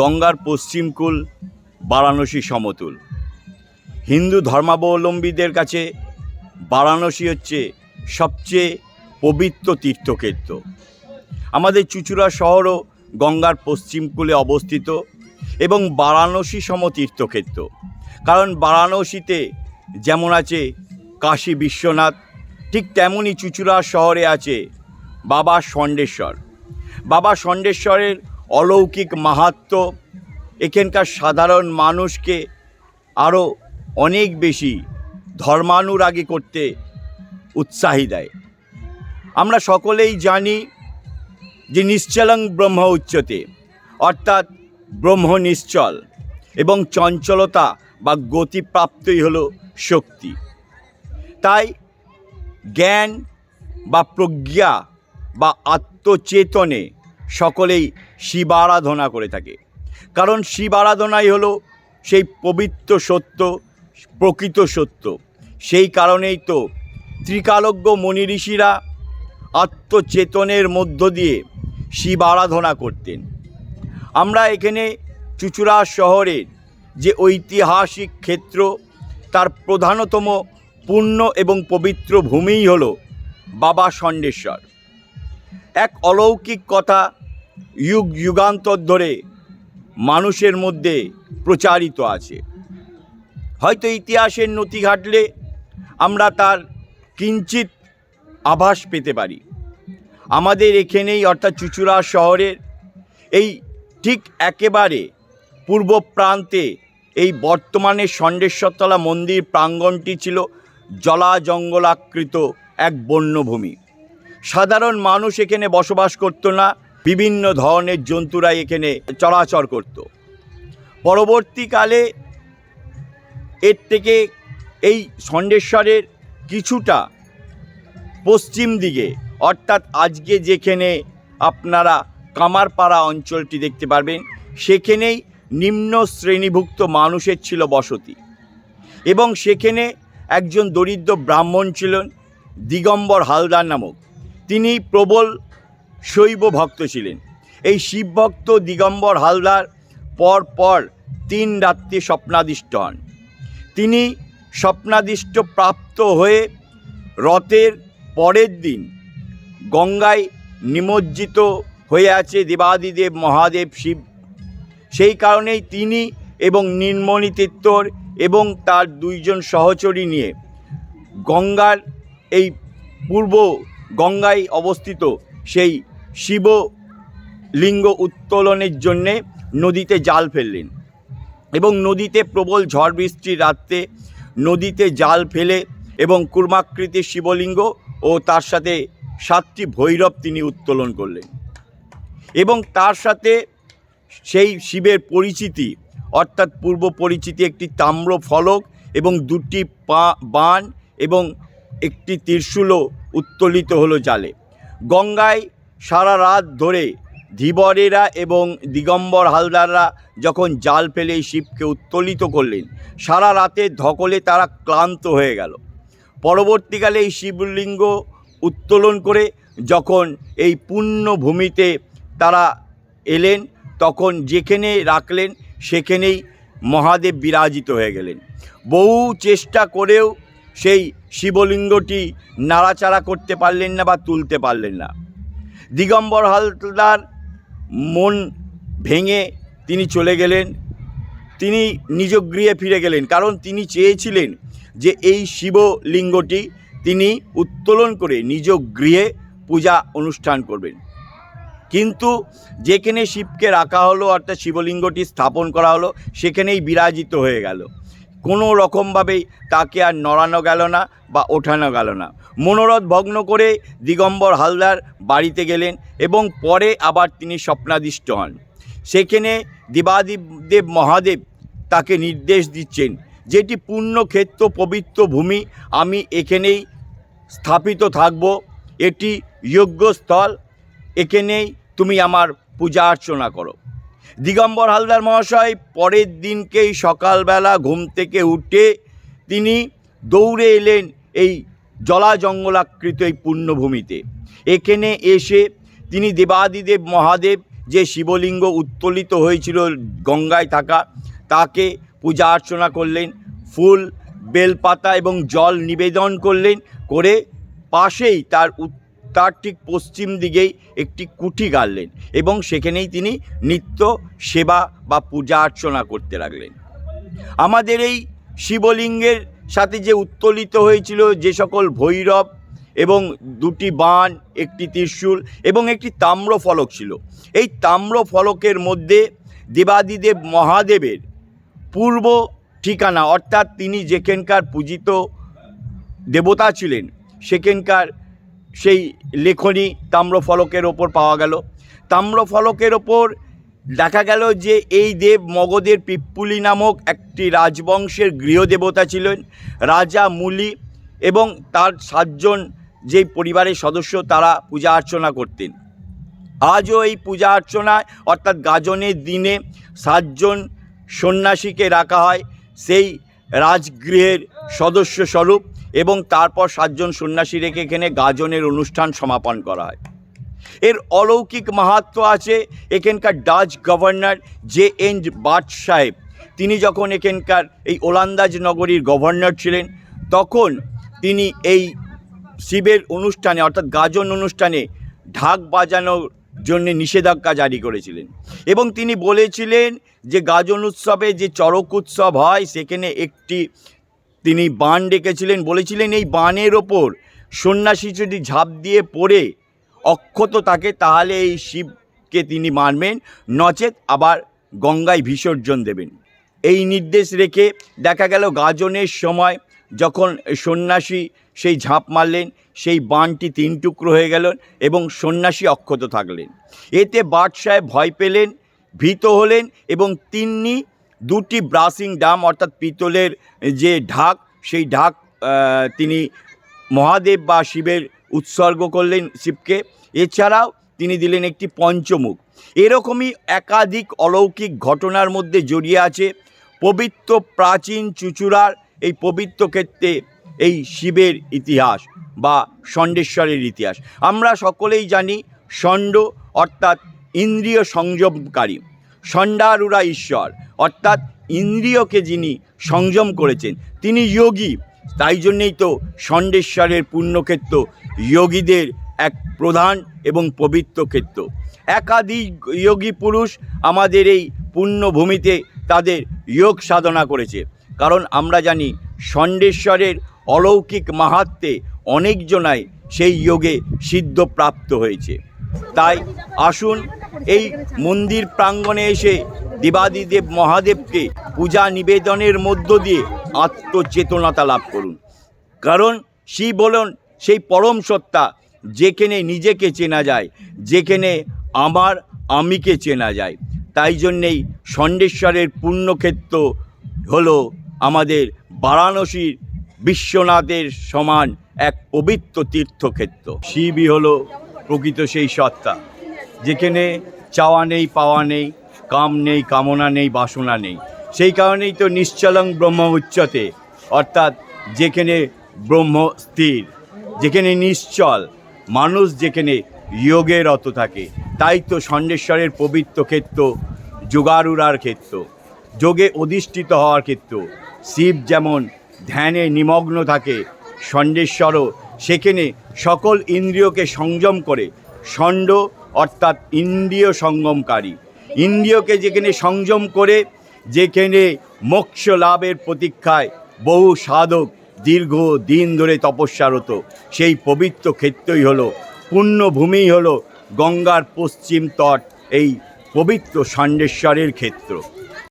গঙ্গার পশ্চিমকূল বারাণসী সমতুল। হিন্দু ধর্মাবলম্বীদের কাছে বারাণসী হচ্ছে সবচেয়ে পবিত্র তীর্থক্ষেত্র। আমাদের চুচুড়া শহরও গঙ্গার পশ্চিমকূলে অবস্থিত এবং বারাণসী সম তীর্থক্ষেত্র কারণ বারাণসীতে যেমন আছে কাশী বিশ্বনাথ, ঠিক তেমনই চুচুড়া শহরে আছে বাবা ষণ্ডেশ্বর বাবা ষণ্ডেশ্বরের অলৌকিক মাহাত্ম্য, এখানকার সাধারণ মানুষকে আরও অনেক বেশি ধর্মানুরাগী করতে উৎসাহী দেয়। আমরা সকলেই জানি যে নিশ্চলং ব্রহ্ম উচ্চতে, অর্থাৎ ব্রহ্ম নিশ্চল এবং চঞ্চলতা বা গতিপ্রাপ্তই হলো শক্তি। তাই জ্ঞান বা প্রজ্ঞা বা আত্মচেতনে সকলেই শিবারাধনা করে থাকে। কারণ শিবারাধনাই হলো সেই পবিত্র সত্য, প্রকৃত সত্য। সেই কারণেই তো ত্রিকালজ্ঞ মনি ঋষিরা আত্মচেতনের মধ্য দিয়ে শিব আরাধনা করতেন। আমরা এখানে চুচুড়া শহরের যে ঐতিহাসিক ক্ষেত্র, তার প্রধানতম পূর্ণ এবং পবিত্র ভূমিই হল বাবা ষণ্ডেশ্বর এক অলৌকিক কথা যুগ যুগান্তর ধরে মানুষের মধ্যে প্রচারিত আছে। হয়তো ইতিহাসের নথি ঘাটলে আমরা তার কিঞ্চিত আভাস পেতে পারি। আমাদের এখানেই অর্থাৎ চুচুড়া শহরের এই ঠিক একেবারে পূর্ব প্রান্তে এই বর্তমানে ষণ্ডেশ্বরতলা মন্দির প্রাঙ্গণটি ছিল জলা জঙ্গলাকৃত এক বন্যভূমি। সাধারণ মানুষ এখানে বসবাস করতো না, বিভিন্ন ধরনের জন্তুরা এখানে চলাচর করত। পরবর্তীকালে এর থেকে এই ষণ্ডেশ্বরের কিছুটা পশ্চিম দিকে, অর্থাৎ আজকে যেখানে আপনারা কামারপাড়া অঞ্চলটি দেখতে পারবেন, সেখানেই নিম্ন শ্রেণীভুক্ত মানুষের ছিল বসতি। এবং সেখানে একজন দরিদ্র ব্রাহ্মণ ছিলেন, দিগম্বর হালদার নামক। তিনি প্রবল শৈব ভক্ত ছিলেন। এই শিবভক্ত দিগম্বর হালদার পর পর তিন রাত্রি স্বপ্নাদিষ্ট হন। তিনি স্বপ্নাদিষ্ট প্রাপ্ত হয়ে রথের পরের দিন গঙ্গায় নিমজ্জিত হয়ে আছে দেবাদিদেব, মহাদেব, শিব। সেই কারণেই তিনি এবং নীলমণি তিত্তর এবং তার দুইজন সহচরী নিয়ে গঙ্গার এই পূর্ব গঙ্গায় অবস্থিত সেই শিব লিঙ্গ উত্তোলনের জন্যে নদীতে জাল ফেললেন এবং নদীতে প্রবল ঝড় বৃষ্টির রাত্রে নদীতে জাল ফেলে এবং কুর্মাকৃতির শিবলিঙ্গ ও তার সাথে সাতটি ভৈরব তিনি উত্তোলন করলেন। এবং তার সাথে সেই শিবের পরিচিতি, অর্থাৎ পূর্ব পরিচিতি একটি তাম্র ফলক এবং দুটি পা, বান এবং একটি ত্রিশূলও উত্তোলিত হলো জালে। গঙ্গায় সারা রাত ধরে ধীবরেরা এবং দিগম্বর হালদাররা যখন জাল ফেলে শিবকে উত্তোলিত করলেন, সারা রাতে ধকলে তারা ক্লান্ত হয়ে গেল। পরবর্তীকালে এই শিবলিঙ্গ উত্তোলন করে যখন এই পূর্ণ ভূমিতে তারা এলেন, তখন যেখানে রাখলেন, সেখানেই মহাদেব বিরাজিত হয়ে গেলেন। বহু চেষ্টা করেও সেই শিবলিঙ্গটি নাড়াচাড়া করতে পারলেন না বা তুলতে পারলেন না। দিগম্বর হালদার মন ভেঙে তিনি চলে গেলেন। তিনি নিজ গৃহে ফিরে গেলেন কারণ তিনি চেয়েছিলেন যে এই শিবলিঙ্গটি তিনি উত্তোলন করে নিজ গৃহে পূজা অনুষ্ঠান করবেন। কিন্তু যেখানে শিবকে রাখা হলো অর্থাৎ শিবলিঙ্গটি স্থাপন করা হলো, সেখানেই বিরাজিত হয়ে গেল। কোনো রকমভাবেই তাকে আর নড়ানো গেল না বা ওঠানো গেল না। মনোরথ ভগ্ন করে দিগম্বর হালদার বাড়িতে গেলেন এবং পরে আবার তিনি স্বপ্নাদিষ্ট হন। সেখানে দেবাদিদেব মহাদেব তাকে নির্দেশ দিচ্ছেন, যেটি পূর্ণক্ষেত্র পবিত্র ভূমি, আমি এখানেই স্থাপিত থাকব। এটি যজ্ঞস্থল, এখানেই তুমি আমার পূজা অর্চনা করো। দিগম্বর হালদার মহাশয় পরের দিনকেই সকালবেলা ঘুম থেকে উঠে তিনি দৌড়ে এলেন এই জলা জঙ্গলাকৃত এই পুণ্যভূমিতে এখানে এসে তিনি দেবাদিদেব মহাদেব যে শিবলিঙ্গ উত্তোলিত হয়েছিল গঙ্গায় থাকা, তাকে পূজা অর্চনা করলেন, ফুল, বেলপাতা এবং জল নিবেদন করলেন, করে পাশেই তার তার ঠিক পশ্চিম দিকেই একটি কুঠি গাড়লেন এবং সেখানেই তিনি নিত্য সেবা বা পূজা অর্চনা করতে লাগলেন। আমাদের এই শিবলিঙ্গের সাথে যে উত্তোলিত হয়েছিল যে সকল ভৈরব এবং দুটি বান একটি ত্রিশূল এবং একটি তাম্র ফলক ছিল। এই তাম্র ফলকের মধ্যে দেবাদিদেব মহাদেবের পূর্ব ঠিকানা অর্থাৎ তিনি যেখানকার পূজিত দেবতা ছিলেন, সেখানকার সেই লেখনী তাম্রফলকের ওপর পাওয়া গেল। তাম্রফলকের ওপর দেখা গেল যে এই দেব মগধের পিপ্পুলি নামক একটি রাজবংশের গৃহদেবতা ছিলেন। রাজা মুলি এবং তার সাতজন যেই পরিবারের সদস্য তারা পূজা অর্চনা করতেন। আজও এই পূজা অর্চনায় অর্থাৎ গাজনের দিনে সাতজন সন্ন্যাসীকে রাখা হয়। সেই রাজগৃহের সদস্য স্বরূপ এবং তারপর সাতজন সন্ন্যাসী রেখে এখানে গাজনের অনুষ্ঠান সমাপন করা হয়। এর অলৌকিক মাহাত্ম আছে এখানকার ডাচ গভর্নর জে এন বাট সাহেব। তিনি যখন এখানকার এই ওলান্দাজ নগরীর গভর্নর ছিলেন, তখন তিনি এই শিবের অনুষ্ঠানে, অর্থাৎ গাজন অনুষ্ঠানে ঢাক বাজানোর জন্য নিষেধাজ্ঞা জারি করেছিলেন। এবং তিনি বলেছিলেন যে গাজন উৎসবে যে চরক উৎসব হয়, সেখানে একটি তিনি বান ডেকেছিলেন, বলেছিলেন, এই বানের ওপর সন্ন্যাসী যদি ঝাঁপ দিয়ে পড়ে, অক্ষত থাকে তাহলে এই শিবকে তিনি মানবেন নচেত আবার গঙ্গায় বিসর্জন দেবেন। এই নির্দেশ রেখে দেখা গেল গাজনের সময় যখন সন্ন্যাসী সেই ঝাঁপ মারলেন, সেই বানটি তিন টুকরো হয়ে গেল এবং সন্ন্যাসী অক্ষত থাকলেন। এতে সাহেব ভয় পেলেন, ভীত হলেন এবং তিনি দুটি ব্রাসিং ডাম, অর্থাৎ পিতলের যে ঢাক, সেই ঢাক তিনি মহাদেব বা শিবের উৎসর্গ করলেন শিবকে। এছাড়াও তিনি দিলেন একটি পঞ্চমুখ। এরকমই একাধিক অলৌকিক ঘটনার মধ্যে জড়িয়ে আছে পবিত্র প্রাচীন চুচুড়ার এই পবিত্র ক্ষেত্রে এই শিবের ইতিহাস বা ষণ্ডেশ্বরের ইতিহাস। আমরা সকলেই জানি ষণ্ড, অর্থাৎ ইন্দ্রিয় সংযমকারী। ষণ্ডারুরা ঈশ্বর, অর্থাৎ ইন্দ্রিয়কে যিনি সংযম করেছেন, তিনি যোগী। তাই জন্যেই তো ষণ্ডেশ্বরের পুণ্যক্ষেত্র যোগীদের এক প্রধান এবং পবিত্র ক্ষেত্র। একাধিক যোগী পুরুষ আমাদের এই পুণ্যভূমিতে তাদের যোগ সাধনা করেছে। কারণ আমরা জানি ষণ্ডেশ্বরের অলৌকিক মাহাত্মে অনেকজনাই সেই যোগে সিদ্ধপ্রাপ্ত হয়েছে। তাই আসুন এই মন্দির প্রাঙ্গণে এসে দেবাদিদেব মহাদেবকে পূজা নিবেদনের মধ্য দিয়ে আত্মচেতনতা লাভ করুন। কারণ শিব হলেন সেই পরম সত্তা যেখানে নিজেকে চেনা যায় যেখানে আমার আমিকে চেনা যায়। তাই জন্যেই ষণ্ডেশ্বরের পুণ্যক্ষেত্র হলো আমাদের বারাণসীর বিশ্বনাথের সমান এক পবিত্র তীর্থক্ষেত্র। শিবই হলো প্রকৃত সেই সত্তা। যেখানে চাওয়া নেই, পাওয়া নেই, কাম নেই, কামনা নেই, বাসনা নেই। সেই কারণেই তো নিশ্চলং ব্রহ্ম উচ্চতে, অর্থাৎ যেখানে ব্রহ্ম স্থির, যেখানে নিশ্চল, মানুষ যেখানে যোগে রত থাকে, তাই তো ষণ্ডেশ্বরের পবিত্র ক্ষেত্র, যোগারুরার ক্ষেত্র, যোগে অধিষ্ঠিত হওয়ার ক্ষেত্র, শিব যেমন ধ্যানে নিমগ্ন থাকে ষণ্ডেশ্বরও সেখানে সকল ইন্দ্রিয়কে সংযম করে, ষণ্ড অর্থাৎ ইন্দ্রিয় সঙ্গমকারী। ইন্দ্রিয়কে যেখানে সংযম করে, যেখানে মোক্ষ লাভের প্রতীক্ষায় বহু সাধক দীর্ঘ দিন ধরে তপস্যারত। সেই পবিত্র ক্ষেত্রই হলো পুণ্যভূমি হলো গঙ্গার পশ্চিম তট, এই পবিত্র ষণ্ডেশ্বরের ক্ষেত্র।